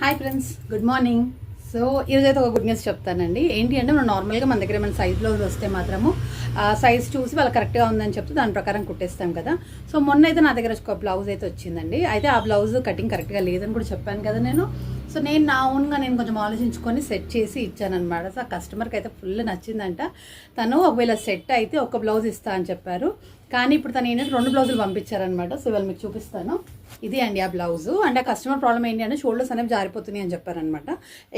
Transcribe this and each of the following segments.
Hi friends good morning so ఈరోజైతే ఒక good news చెప్తానండి. ఏంటి అంటే మనం నార్మల్గా మన దగ్గర ఏమైనా సైజ్ బ్లౌజ్ వస్తే మాత్రము సైజ్ చూసి వాళ్ళు కరెక్ట్గా ఉందని చెప్తే దాని ప్రకారం కుట్టేస్తాం కదా. సో మొన్న అయితే నా దగ్గర ఒక బ్లౌజ్ అయితే వచ్చిందండి. అయితే ఆ బ్లౌజ్ కటింగ్ కరెక్ట్గా లేదని కూడా చెప్పాను కదా నేను. సో నేను నా ఓన్గా నేను కొంచెం ఆలోచించుకొని సెట్ చేసి ఇచ్చానమాట సో ఆ కస్టమర్కి అయితే ఫుల్ నచ్చిందంట. తను ఒకవేళ సెట్ అయితే ఒక బ్లౌజ్ ఇస్తా అని చెప్పారు. కానీ ఇప్పుడు తను ఏంటంటే రెండు బ్లౌజులు పంపించారనమాట సో ఇవాళ మీకు చూపిస్తాను. ఇది అండి ఆ బ్లౌజు అంటే ఆ కస్టమర్ ప్రాబ్లం ఏంటి అంటే షోల్డర్స్ అనేవి జారిపోతున్నాయి అని చెప్పారనమాట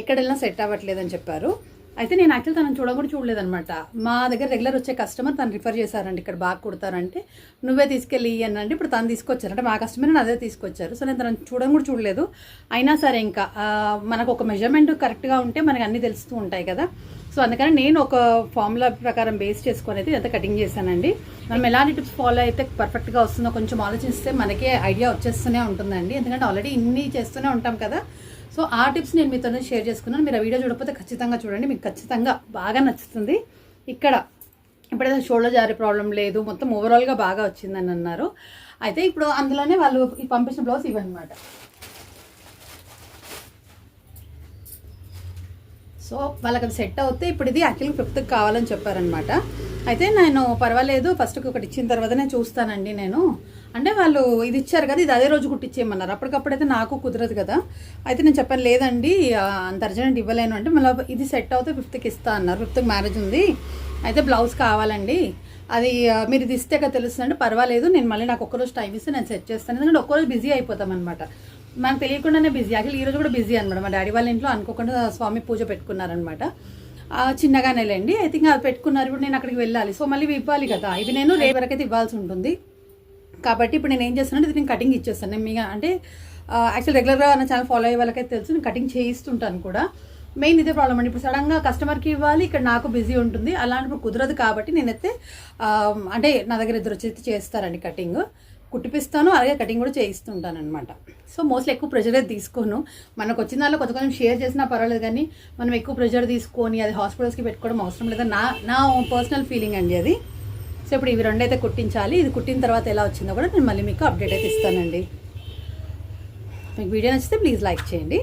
ఎక్కడ వెళ్ళినా సెట్ అవ్వట్లేదు అని చెప్పారు. అయితే నేను యాక్చువల్ తనని చూడ కూడా చూడలేదనమాట మా దగ్గర రెగ్యులర్ వచ్చే కస్టమర్ తను రిఫర్ చేశారండి ఇక్కడ బాగా కుడతారంటే. నువ్వే తీసుకెళ్ళి అనండి ఇప్పుడు తను తీసుకొచ్చారు. అంటే మా కస్టమర్ అదే తీసుకొచ్చారు. సో నేను తనని చూడడం కూడా చూడలేదు. అయినా సరే ఇంకా మనకు ఒక మెజర్మెంట్ కరెక్ట్గా ఉంటే మనకు అన్నీ తెలుస్తూ ఉంటాయి కదా. సో అందుకని నేను ఒక ఫార్ములా ప్రకారం బేస్ చేసుకొని అయితే ఇదంతా కటింగ్ చేశానండి. మనం ఎలాంటి టిప్స్ ఫాలో అయితే పర్ఫెక్ట్గా వస్తుందో కొంచెం ఆలోచిస్తే మనకే ఐడియా వచ్చేస్తూనే ఉంటుందండి. ఎందుకంటే ఆల్రెడీ ఇన్ని చేస్తూనే ఉంటాం కదా. సో ఆ టిప్స్ నేను మీతో షేర్ చేసుకున్నాను. మీరు ఆ వీడియో చూడకపోతే ఖచ్చితంగా చూడండి. మీకు ఖచ్చితంగా బాగా నచ్చుతుంది. ఇక్కడ ఇప్పుడైతే షోల్డర్ జారే ప్రాబ్లం లేదు. మొత్తం ఓవరాల్గా బాగా వచ్చిందని అన్నారు. అయితే ఇప్పుడు అందులోనే వాళ్ళు ఈ పంపించిన బ్లౌజ్ ఇవన్నమాట సో వాళ్ళకి అది సెట్ అవుతే ఇప్పుడు ఇది యాక్చువల్గా ఫిఫ్త్కి కావాలని చెప్పారనమాట అయితే నేను పర్వాలేదు ఫస్ట్కి ఒకటి ఇచ్చిన తర్వాతనే చూస్తానండి నేను. అంటే వాళ్ళు ఇది ఇచ్చారు కదా ఇది అదే రోజు కుట్టించేయమన్నారు అప్పటికప్పుడైతే నాకు కుదరదు కదా. అయితే నేను చెప్పాను లేదండి అంత అర్జెంట్ ఇవ్వలేను. అంటే మళ్ళీ ఇది సెట్ అవుతే ఫిఫ్త్కి ఇస్తా అన్నారు. ఫిఫ్త్కి మ్యారేజ్ ఉంది. అయితే బ్లౌజ్ కావాలండి. అది మీరు ఇది ఇస్తే కదా తెలుస్తుందంటే పర్వాలేదు నేను మళ్ళీ నాకు ఒక్కరోజు టైం ఇస్తే నేను సెట్ చేస్తాను. ఎందుకంటే ఒక్కరోజు బిజీ అయిపోతాం అనమాట మనకు తెలియకుండానే బిజీ యాక్చువల్ ఈ రోజు కూడా బిజీ అనమాట మా డాడీ వాళ్ళ ఇంట్లో అనుకోకుండా స్వామి పూజ పెట్టుకున్నారనమాట చిన్నగానేలేండి చిన్నగానే ఐ థింక్ అది పెట్టుకున్నారు ఇప్పుడు నేను అక్కడికి వెళ్ళాలి. సో మళ్ళీ ఇవ్వాలి కదా. ఇవి నేను రేపు వరకు అయితే ఇవ్వాల్సి ఉంటుంది. కాబట్టి ఇప్పుడు నేను ఏం చేస్తానంటే ఇది నేను కటింగ్ ఇచ్చేస్తాను. నేను మీ అంటే యాక్చువల్ రెగ్యులర్గా నా ఛానల్ ఫాలో అయ్యే వాళ్ళకైతే తెలుసు. నేను కటింగ్ చేయిస్తుంటాను కూడా. మెయిన్ ఇదే ప్రాబ్లం అండి. ఇప్పుడు సడన్గా కస్టమర్కి ఇవ్వాలి ఇక్కడ నాకు బిజీ ఉంటుంది. అలాంటిప్పుడు కుదరదు కాబట్టి నేనైతే అంటే నా దగ్గర ఇద్దరు వచ్చి చేస్తారండి కటింగ్ కుట్టిపిస్తాను అలాగే కటింగ్ కూడా చేయిస్తుంటాను అనమాట సో మోస్ట్లీ ఎక్కువ ప్రెషర్ అయితే తీసుకోను. మనకు వచ్చిన దానిలో కొంచెం కొంచెం షేర్ చేసినా పర్వాలేదు కానీ మనం ఎక్కువ ప్రెషర్ తీసుకొని అది హాస్పిటల్స్కి పెట్టుకోవడం అవసరం లేదు నా నా పర్సనల్ ఫీలింగ్ అండి అది. సో ఇప్పుడు ఇవి రెండు అయితే కుట్టించాలి. ఇది కుట్టిన తర్వాత ఎలా వచ్చిందో కూడా నేను మళ్ళీ మీకు అప్డేట్ అయితే ఇస్తానండి. మీకు వీడియో నచ్చితే ప్లీజ్ లైక్ చేయండి.